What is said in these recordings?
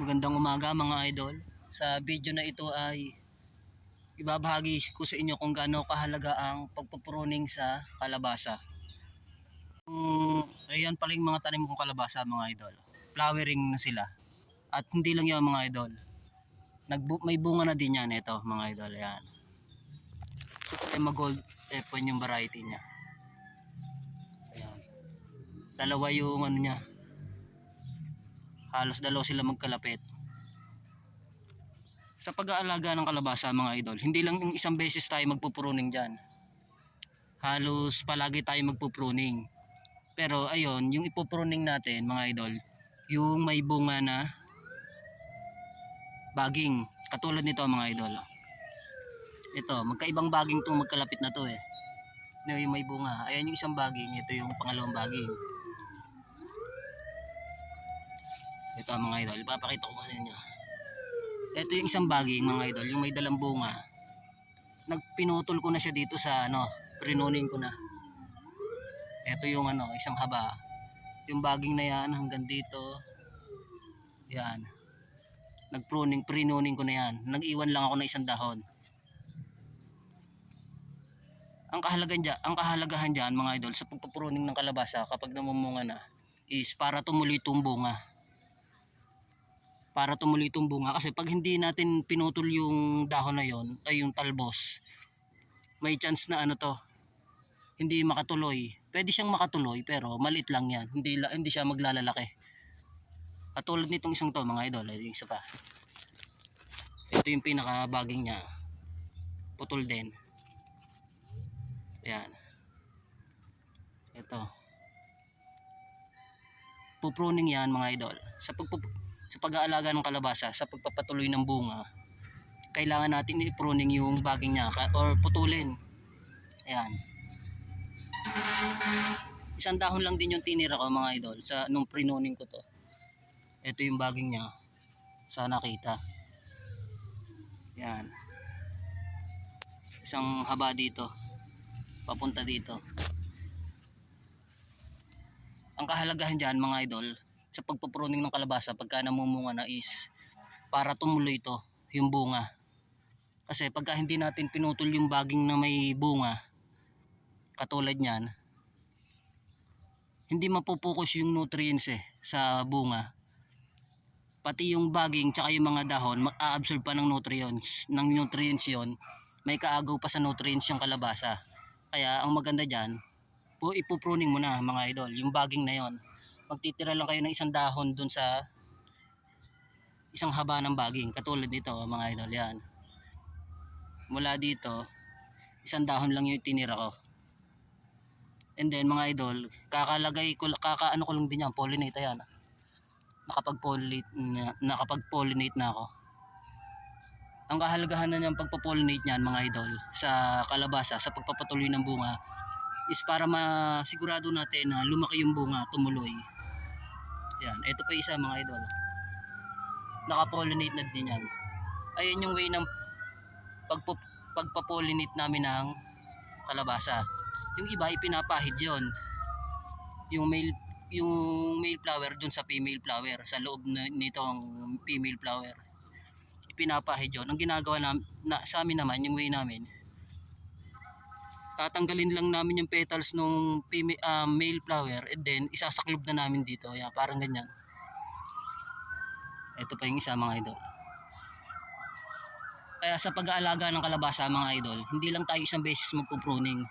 Magandang umaga mga idol. Sa video na ito ay ibabahagi ko sa inyo kung gaano kahalaga ang pagpupruning sa kalabasa. Um, ayan pala yung mga tanim kong kalabasa mga idol. Flowering na sila. At hindi lang yan mga idol. Nagbu- may bunga na din yan ito mga idol. Ayan. Suprema Gold F1 yung variety niya. Ayan. Dalawa yung ano niya. Halos dalawa sila magkalapit. Sa pag-aalaga ng kalabasa mga idol, hindi lang isang beses tayo magpupruning dyan. Halos palagi tayo magpupruning. Pero ayun, yung ipupruning natin mga idol, yung may bunga na baging. Katulad nito mga idol. Ito, magkaibang baging to magkalapit na to eh. Ito yung may bunga. Ayan yung isang baging, ito yung pangalawang baging. Ito mga idol, ipapakita ko sa inyo. Ito yung isang baging mga idol, yung may dalang bunga. Nagpinutol ko na siya dito sa ano, prinunin ko na. Ito yung ano, isang haba. Yung baging na yan hanggang dito. Yan. Nagpruning, prinuning ko na yan. Nag-iwan lang ako ng isang dahon. Ang kahalagahan dyan, ang kahalagahan dyan mga idol sa pagpupruning ng kalabasa kapag namumunga na is para tumuloy itong bunga para tumuloy itong bunga. Kasi pag hindi natin pinutol yung dahon na yon ay yung talbos may chance na ano to hindi makatuloy. Pwede siyang makatuloy pero maliit lang yan. Hindi, hindi siya maglalalaki katulad nitong isang to mga idol. Ay isa pa. Ito yung pinakabaging niya. Putol din. Yan ito pupruning yan mga idol. Sa sa pag-aalaga ng kalabasa sa pagpapatuloy ng bunga kailangan natin i-pruning yung baging niya or putulin. Ayan. Isang dahon lang din yung tinira ko mga idol sa nung prinuning ko to. Ito yung baging niya. Sana kita yan isang haba dito. Papunta dito ang kahalagahan dyan mga idol sa pagpupruning ng kalabasa pagka namumunga na is para tumuloy ito yung bunga. Kasi pagka hindi natin pinutol yung baging na may bunga katulad nyan hindi mapupokus yung nutrients eh sa bunga. Pati yung baging tsaka yung mga dahon mag-a-absorb pa ng nutrients. Ng nutrients yon may kaagaw pa sa nutrients yung kalabasa. Kaya ang maganda dyan po ipupruning mo na mga idol yung baging na yon. Magtitira lang kayo ng isang dahon dun sa isang haba ng baging katulad nito mga idol yan. Mula dito isang dahon lang yung tinira ko. And then mga idol kakalagay ko kakaano ko lang din yan pollinate yan nakapag pollinate na, nakapag pollinate na ako. Ang kahalagahan na niyang pagpo-pollinate niyan mga idol sa kalabasa sa pagpapatuloy ng bunga is para masigurado natin na lumaki yung bunga, tumuloy. Yan, ito pa isa mga idol. Naka-pollinate na din yan. Ayan yung way ng pagpo, pagpa-pollinate namin ng kalabasa. Yung iba ipinapahid yon. Yung male yung male flower dun sa female flower sa loob na, nitong female flower ipinapahid yon ang ginagawa na, na sa amin naman yung way namin tatanggalin lang namin yung petals nung ah, male flower and then isasaklob na namin dito. Yan parang ganyan. Ito pa yung isa mga idol. Kaya sa pag-aalaga ng kalabasa mga idol hindi lang tayo isang beses magpupruning.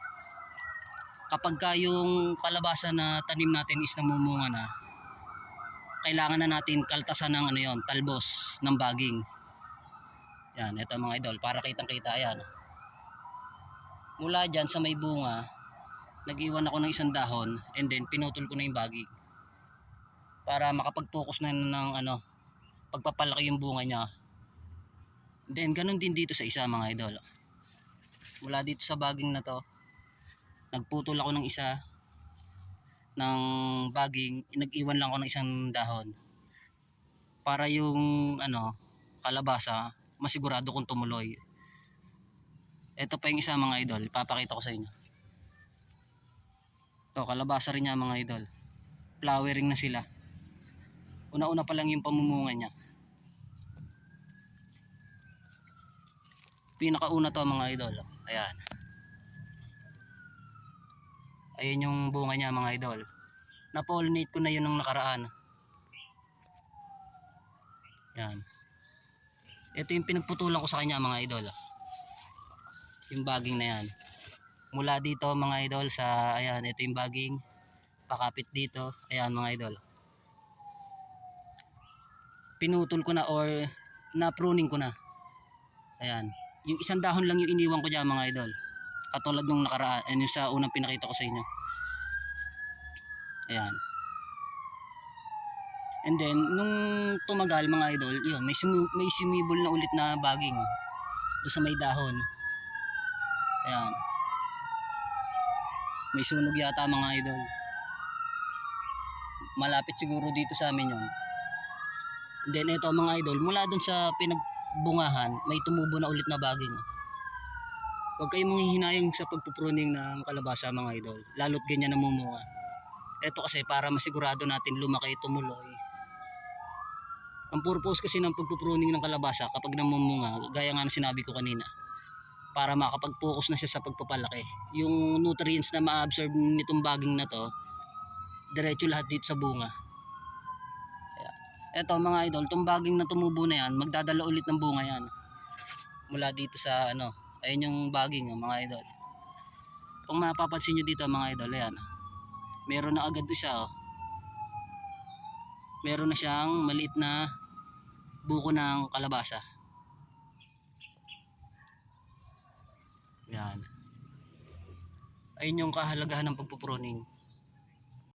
Kapag ka yung kalabasa na tanim natin is namumunga na kailangan na natin kaltasan ng ano yon talbos ng baging. Yan ito mga idol para kitang kita yan mula dyan sa may bunga nag-iwan ako ng isang dahon and then pinutol ko na yung baging para makapag-focus na ng ano pagpapalaki yung bunga niya. Then ganun din dito sa isa mga idol. Mula dito sa baging na to nagputol ako ng isa ng baging nag-iwan lang ako ng isang dahon. Para yung ano kalabasa masigurado kong tumuloy ito pa yung isa mga idol. Ipapakita ko sa inyo. Ito, kalabasa rin niya mga idol. Flowering na sila. Una-una pa lang yung pamumunga niya. Pinakauna to mga idol. Ayan. Ayan yung bunga niya mga idol. Na-pollinate ko na yun nung nakaraan. Yan. Ito yung pinagputulan ko sa kanya mga idol. Yung baging na yan. Mula dito mga idol sa ayan, ito yung baging pakapit dito. Ayan mga idol. Pinutol ko na or na pruning ko na. Ayan. Yung isang dahon lang yung iniwan ko diyan mga idol. Katulad nung nakaraan, ano yung sa unang pinakita ko sa inyo. Ayan. And then, nung tumagal mga idol, yun, may, sumi- may sumibol na ulit na baging. Oh. Doon sa may dahon. Ayan. May sunog yata mga idol. Malapit siguro dito sa amin yun. Then ito mga idol, mula dun sa pinagbungahan, may tumubo na ulit na baging. Huwag kayong manghihinayang sa pagpupruning ng kalabasa mga idol. Lalo't ganyan namumunga. Ito kasi para masigurado natin lumaki tumuloy. Ang purpose kasi ng pagpupruning ng kalabasa kapag namumunga, gaya nga ng sinabi ko kanina, para makapag-focus na siya sa pagpapalaki. Yung nutrients na ma-absorb nitong baging na to, diretso lahat dito sa bunga. Ayan. Eto mga idol, itong baging na tumubo na yan, magdadala ulit ng bunga yan. Mula dito sa ano, ayun yung baging oh, mga idol. Kung mapapansin nyo dito mga idol, ayan. Meron na agad isa oh. Meron na siyang maliit na buko ng kalabasa. Yan. Ayun yung kahalagahan ng pagpupruning.